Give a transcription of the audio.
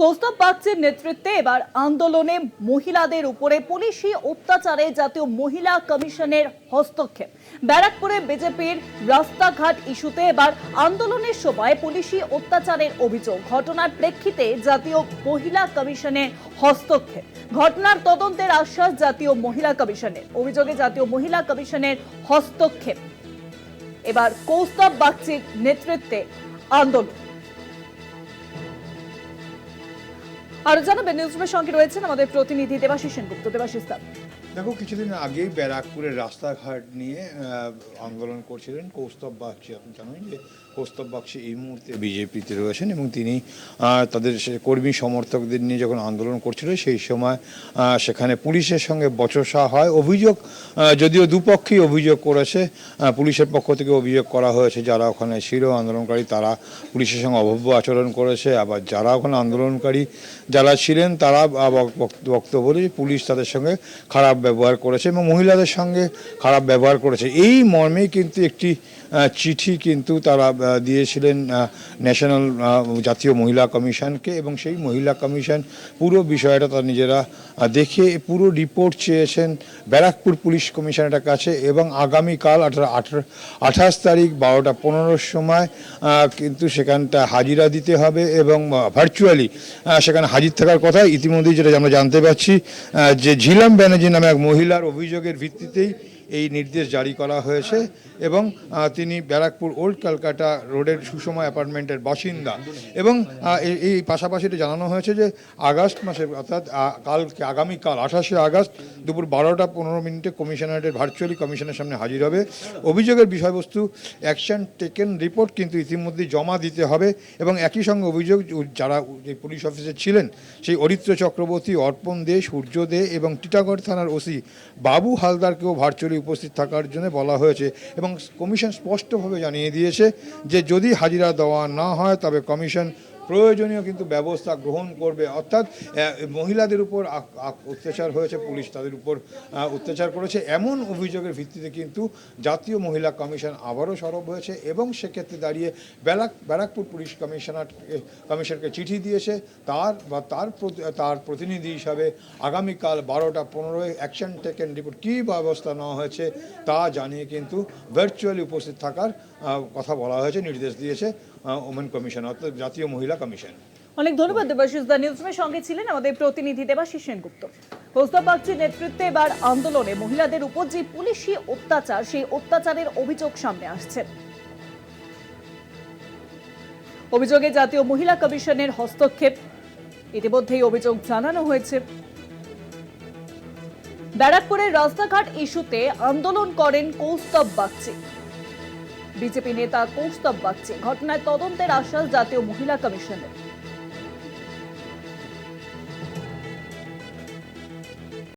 কৌস্তব বাগচির নেতৃত্বে এবার আন্দোলনে মহিলাদের উপরে পুলিশি অত্যাচারে জাতীয় মহিলা কমিশনের হস্তক্ষেপ। ব্যারাকপুরে বিজেপির রাস্তাঘাট ইস্যুতে এবার আন্দোলনের সময় পুলিশি অত্যাচারের অভিযোগ। ঘটনার প্রেক্ষিতে জাতীয় মহিলা কমিশনের হস্তক্ষেপ। ঘটনার তদন্তের আশ্বাস জাতীয় মহিলা কমিশনের। অভিযোগে জাতীয় মহিলা কমিশনের হস্তক্ষেপ। এবার কৌস্তব বাগচির নেতৃত্বে আন্দোলন। আরও জানাবেন নিউজরুমের সঙ্গে রয়েছেন আমাদের প্রতিনিধি দেবাশিস সেনগুপ্ত। দেবাশিস দা। দেখো, কিছুদিন আগেই ব্যারাকপুরের রাস্তাঘাট নিয়ে আন্দোলন করছিলেন কৌস্তব বাগচি। আপনি জানেন যে কৌস্তব বাগচি এই মুহূর্তে বিজেপিতে রয়েছেন এবং তিনি তাদের কর্মী সমর্থকদের নিয়ে যখন আন্দোলন করছিল, সেই সময় সেখানে পুলিশের সঙ্গে বচসা হয়। অভিযোগ যদিও দুপক্ষই অভিযোগ করেছে পুলিশের পক্ষ থেকে অভিযোগ করা হয়েছে, যারা ওখানে ছিল আন্দোলনকারী, তারা পুলিশের সঙ্গে অভব্য আচরণ করেছে। আবার যারা ওখানে আন্দোলনকারী, যারা ছিলেন, তারা বক্তব্য বলে পুলিশ তাদের সঙ্গে খারাপ ব্যবহার করেছে এবং মহিলাদের সঙ্গে খারাপ ব্যবহার করেছে। এই মর্মে কিন্তু একটি চিঠি কিন্তু তারা দিয়েছিলেন ন্যাশনাল জাতীয় মহিলা কমিশনকে এবং সেই মহিলা কমিশন পুরো বিষয়টা তারা নিজেরা দেখে পুরো রিপোর্ট চেয়েছেন ব্যারাকপুর পুলিশ কমিশনারের কাছে এবং আগামীকাল আঠারো আঠারো, আঠাশ তারিখ বারোটা পনেরোর সময় কিন্তু সেখানটা হাজিরা দিতে হবে এবং ভার্চুয়ালি সেখানে হাজির থাকার কথা ইতিমধ্যেই যেটা আমরা জানতে পারছি যে ঝিলাম ব্যানার্জি নামে এক মহিলার অভিযোগের ভিত্তিতেই এই নির্দেশ জারি করা হয়েছে এবং তিনি ব্যারাকপুর ওল্ড ক্যালকাটা রোডের সুষমা অ্যাপার্টমেন্টের বাসিন্দা এবং এই- পাশাপাশি এটা জানানো হয়েছে যে আগস্ট মাসে, অর্থাৎ কালকে আগামীকাল আঠাশে আগস্ট দুপুর বারোটা পনেরো মিনিটে কমিশনারেটের ভার্চুয়ালি কমিশনের সামনে হাজির হবে। অভিযোগের বিষয়বস্তু অ্যাকশন টেকেন রিপোর্ট কিন্তু ইতিমধ্যে জমা দিতে হবে এবং একই সঙ্গে অভিযোগ যারা যে পুলিশ অফিসে ছিলেন সেই অরিত্র চক্রবর্তী, অর্পণ দে, সূর্য দে এবং টিটাগড় থানার ওসি বাবু হালদারকেও ভার্চুয়ালি উপস্থিত থাকার জন্য বলা হয়েছে এবং কমিশন স্পষ্টভাবে জানিয়ে দিয়েছে যে যদি হাজিরা দেওয়া না হয়, তবে কমিশন প্রয়োজনীয় কিন্তু ব্যবস্থা গ্রহণ করবে। অর্থাৎ মহিলাদের উপর অত্যাচার হয়েছে, পুলিশ তাদের উপর অত্যাচার করেছে। এমন অভিযোগের ভিত্তিতে কিন্তু জাতীয় মহিলা কমিশন আবারও সরব হয়েছে এবং সেক্ষেত্রে দাঁড়িয়ে ব্যারাক, ব্যারাকপুর পুলিশ কমিশনার কমিশনকে চিঠি দিয়েছে। তার বা তার তার প্রতিনিধি হিসাবে আগামীকাল বারোটা পনেরোই অ্যাকশন টেকেন রিপোর্ট কী ব্যবস্থা নেওয়া হয়েছে তা জানিয়ে কিন্তু ভার্চুয়ালি উপস্থিত থাকার কথা বলা হয়েছে, নির্দেশ দিয়েছে ওমেন কমিশন। অর্থাৎ জাতীয় মহিলা কমিশন। অনেক ধন্যবাদ দেবাশিস দা। নিউজরুমের সঙ্গে ছিলেন আমাদের প্রতিনিধি দেবাশিস সেনগুপ্ত। কৌস্তব বাগচির নেতৃত্বে এবার আন্দোলনে মহিলাদের উপর যে পুলিশি অত্যাচার, সেই অত্যাচারের অভিযোগ সামনে আসছে। অভিযোগে জাতীয় মহিলা কমিশনের হস্তক্ষেপ। ইতিমধ্যেই অভিযোগ জানানো হয়েছে। ব্যারাকপুরের রাস্তাঘাট ইস্যুতে আন্দোলন করেন কৌস্তব বাগচি। বিজেপি নেতা কৌস্তব বাগচি। ঘটনায় তদন্তের আশ্বাস জাতীয় মহিলা কমিশনের।